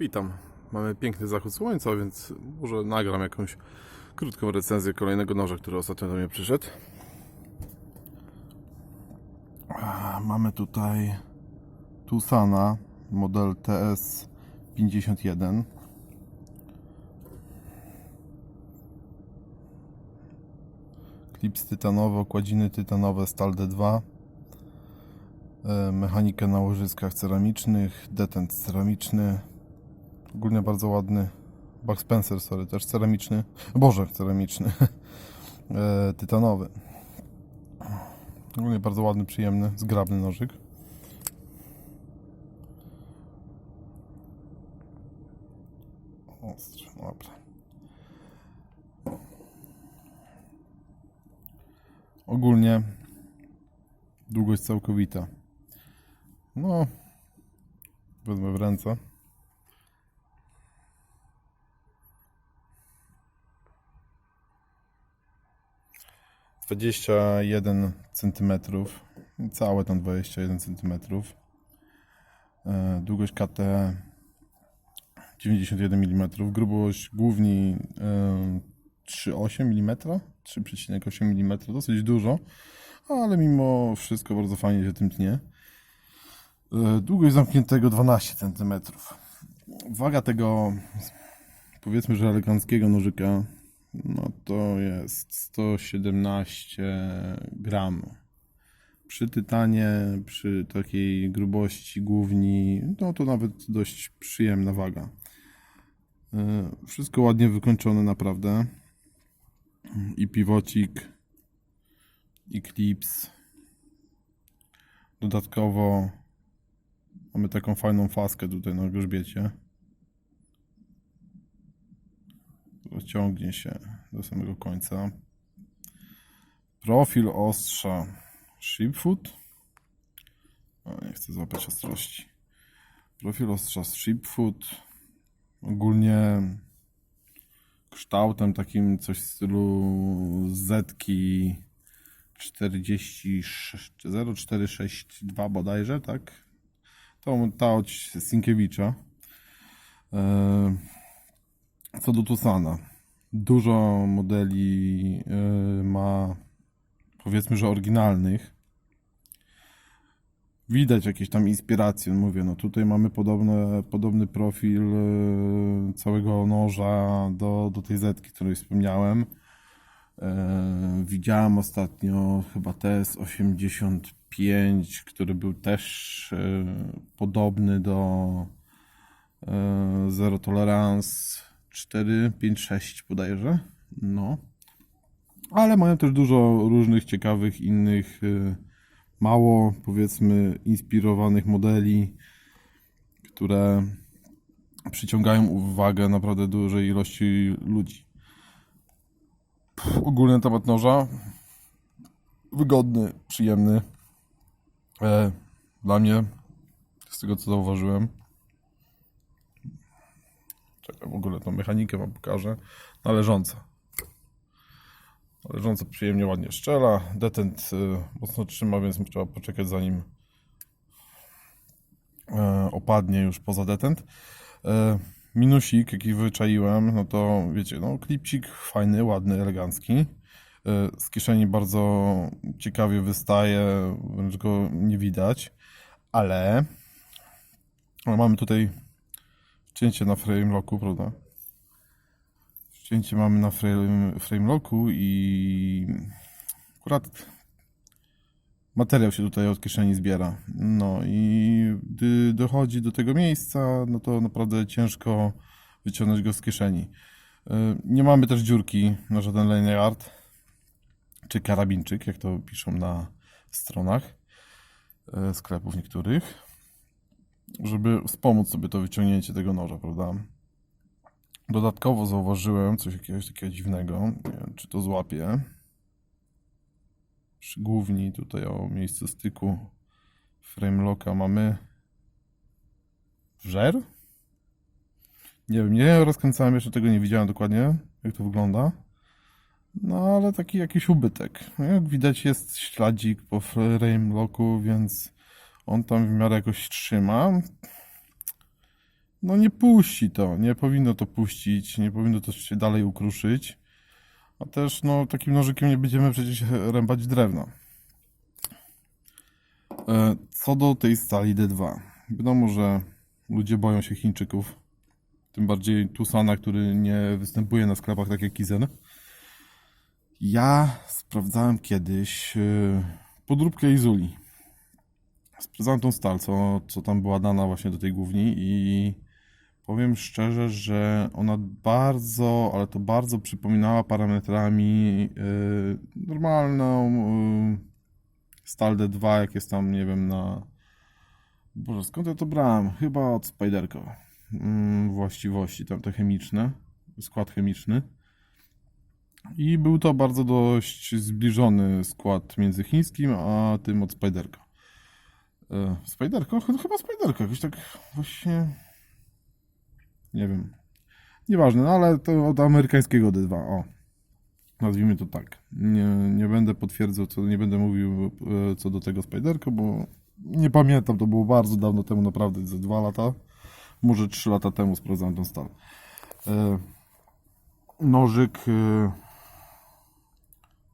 Witam. Mamy piękny zachód słońca, więc może nagram jakąś krótką recenzję kolejnego noża, który ostatnio do mnie przyszedł. Mamy tutaj Tusana, model TS51. Klips tytanowy, okładziny tytanowe, stal D2. E, Mechanikę na łożyskach ceramicznych, detent ceramiczny. Ogólnie bardzo ładny. Buck Spencer, sorry, też ceramiczny. Boże, ceramiczny. E, Tytanowy. Ogólnie bardzo ładny, przyjemny, zgrabny nożyk. Ostry, dobra. Ogólnie długość całkowita. No, wezmę w ręce. Dwadzieścia jeden centymetrów, całe tam 21 centymetrów. E, Długość KT 91 mm, grubość główni e, 3,8 mm, 3,8 mm, dosyć dużo, ale mimo wszystko bardzo fajnie się tym tnie. E, Długość zamkniętego 12 cm. Waga tego, powiedzmy, że eleganckiego nożyka, no to jest 117 gram. Przy tytanie, przy takiej grubości główni, no to nawet dość przyjemna waga. E, Wszystko ładnie wykończone naprawdę. I pivocik, i clips. Dodatkowo mamy taką fajną faskę tutaj na grzbiecie. Ciągnie się do samego końca. Profil ostrza Shipfoot. Nie chcę złapać ostrości. Profil ostrza Shipfoot. Ogólnie kształtem takim coś w stylu Zetki 46 0462 bodajże, tak? To ta od Sinkiewicza. E, Co do Tusana. Dużo modeli e, ma powiedzmy, że oryginalnych. Widać jakieś tam inspiracje, mówię, no tutaj mamy podobne, podobny profil e, całego noża do, do tej zetki, której wspomniałem. E, Widziałem ostatnio chyba TS85, który był też e, podobny do e, Zero Tolerance 456 bodajże. No. Ale mają też dużo różnych ciekawych innych, e, mało powiedzmy inspirowanych modeli, które przyciągają uwagę naprawdę dużej ilości ludzi. Ogólny temat noża. Wygodny, przyjemny. E, dla mnie, z tego co zauważyłem. Czekaj, w ogóle tą mechanikę wam pokażę. Należąca. Należąca przyjemnie, ładnie szczela. Detent y, mocno trzyma, więc trzeba poczekać zanim e, opadnie już poza detent. E, minusik, jaki wyczaiłem, no to wiecie, no klipcik fajny, ładny, elegancki. E, z kieszeni bardzo ciekawie wystaje, wręcz go nie widać, ale no, mamy tutaj cięcie na frame locku, prawda? Cięcie mamy na frame, frame locku i akurat materiał się tutaj od kieszeni zbiera. No i gdy dochodzi do tego miejsca, no to naprawdę ciężko wyciągnąć go z kieszeni. Y, Nie mamy też dziurki na żaden lanyard czy karabinczyk, jak to piszą na stronach y, sklepów niektórych, żeby wspomóc sobie to wyciągnięcie tego noża, prawda? Dodatkowo zauważyłem coś jakiegoś takiego dziwnego. Nie wiem, czy to złapię. Przy główni tutaj o miejscu styku frame locka mamy wżer. Nie wiem, nie rozkręcałem jeszcze tego, nie widziałem dokładnie jak to wygląda. No ale taki jakiś ubytek. No, Jak widać jest śladzik po frame locku, więc on tam w miarę jakoś trzyma. no nie puści to, nie powinno to puścić, nie powinno to się dalej ukruszyć. A też, no, takim nożykiem nie będziemy przecież rębać drewna. E, Co do tej stali D2. Wiadomo, że ludzie boją się Chińczyków. Tym bardziej Tusana, który nie występuje na sklepach tak jak Kizen. Ja sprawdzałem kiedyś e, podróbkę Izuli. Sprawdzałem tą stal, co, co tam była dana właśnie do tej główni i powiem szczerze, że ona bardzo, ale to bardzo przypominała parametrami yy, normalną yy, stal D2, jak jest tam, nie wiem, na... Boże, skąd ja to brałem? Chyba od Spiderco. Yy, właściwości, tam te chemiczne, skład chemiczny. I był to bardzo dość zbliżony skład między chińskim a tym od Spiderco. E, Spiderco? Ch- Chyba Spiderco, jakoś tak właśnie... Nie wiem. Nieważne, no ale to od amerykańskiego D2, o. Nazwijmy to tak. Nie, nie będę potwierdzał, co, nie będę mówił e, co do tego Spiderco, bo nie pamiętam, to było bardzo dawno temu, naprawdę ze dwa lata, może trzy lata temu sprawdzałem tą stal. E, nożyk... E,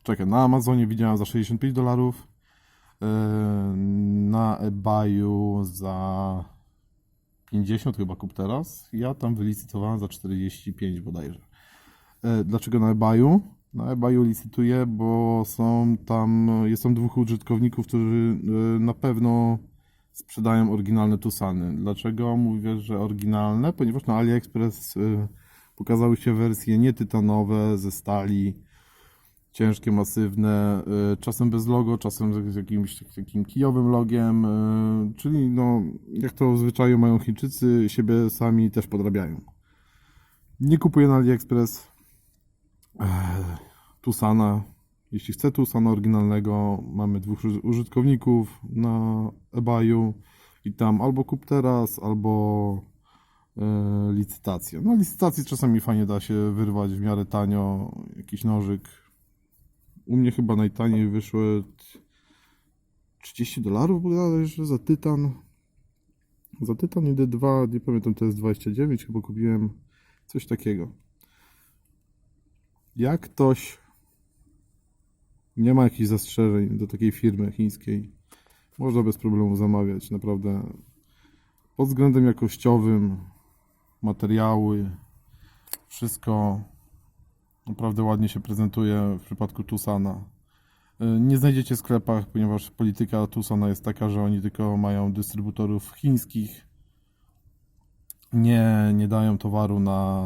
czekaj, na Amazonie widziałem za 65 dolarów. Yy, na eBayu za 50 chyba kup teraz. Ja tam wylicytowałem za 45 bodajże. Yy, Dlaczego na eBayu? Na eBayu licytuję, bo są tam, jest tam dwóch użytkowników, którzy yy, na pewno sprzedają oryginalne Tusany. Dlaczego mówię, że oryginalne? Ponieważ na AliExpress pokazały się wersje nietytanowe ze stali, ciężkie, masywne, y, czasem bez logo, czasem z jakimś tak- takim kijowym logiem, y, czyli no, jak to w zwyczaju mają Chińczycy, siebie sami też podrabiają. Nie kupuję na AliExpress Ech, Tusana. Jeśli chcę Tusana oryginalnego, mamy dwóch uży- użytkowników na eBayu i tam albo kup teraz, albo e, licytację. Na licytacji czasami fajnie da się wyrwać w miarę tanio jakiś nożyk, u mnie chyba najtaniej wyszło 30 dolarów bodajże za tytan. Za tytan i D2, nie pamiętam, to jest 29, chyba kupiłem coś takiego. Jak ktoś nie ma jakichś zastrzeżeń do takiej firmy chińskiej, można bez problemu zamawiać, naprawdę. Pod względem jakościowym, materiały, wszystko Naprawdę ładnie się prezentuje w przypadku Tusana. Y, Nie znajdziecie w sklepach, ponieważ polityka Tusana jest taka, że oni tylko mają dystrybutorów chińskich. Nie, nie dają towaru na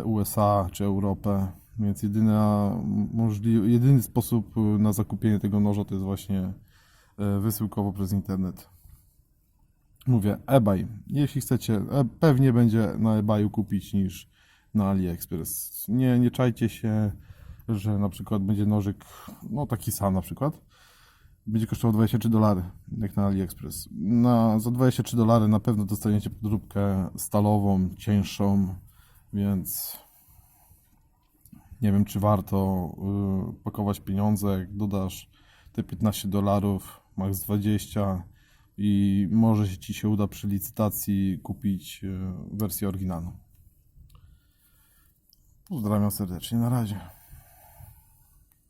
y, USA czy Europę. Więc jedyna możli- jedyny sposób na zakupienie tego noża to jest właśnie y, wysyłkowo przez internet. Mówię, eBay. Jeśli chcecie, e, pewnie będzie na eBayu kupić niż na AliExpress. Nie, nie czajcie się, że na przykład będzie nożyk, no taki sam na przykład, będzie kosztował 23 dolary, jak na AliExpress. Na, za 23 dolary na pewno dostaniecie podróbkę stalową, cięższą, więc nie wiem, czy warto y, pakować pieniądze, jak dodasz te 15 dolarów, max 20 i może Ci się uda przy licytacji kupić y, wersję oryginalną. Pozdrawiam serdecznie, na razie.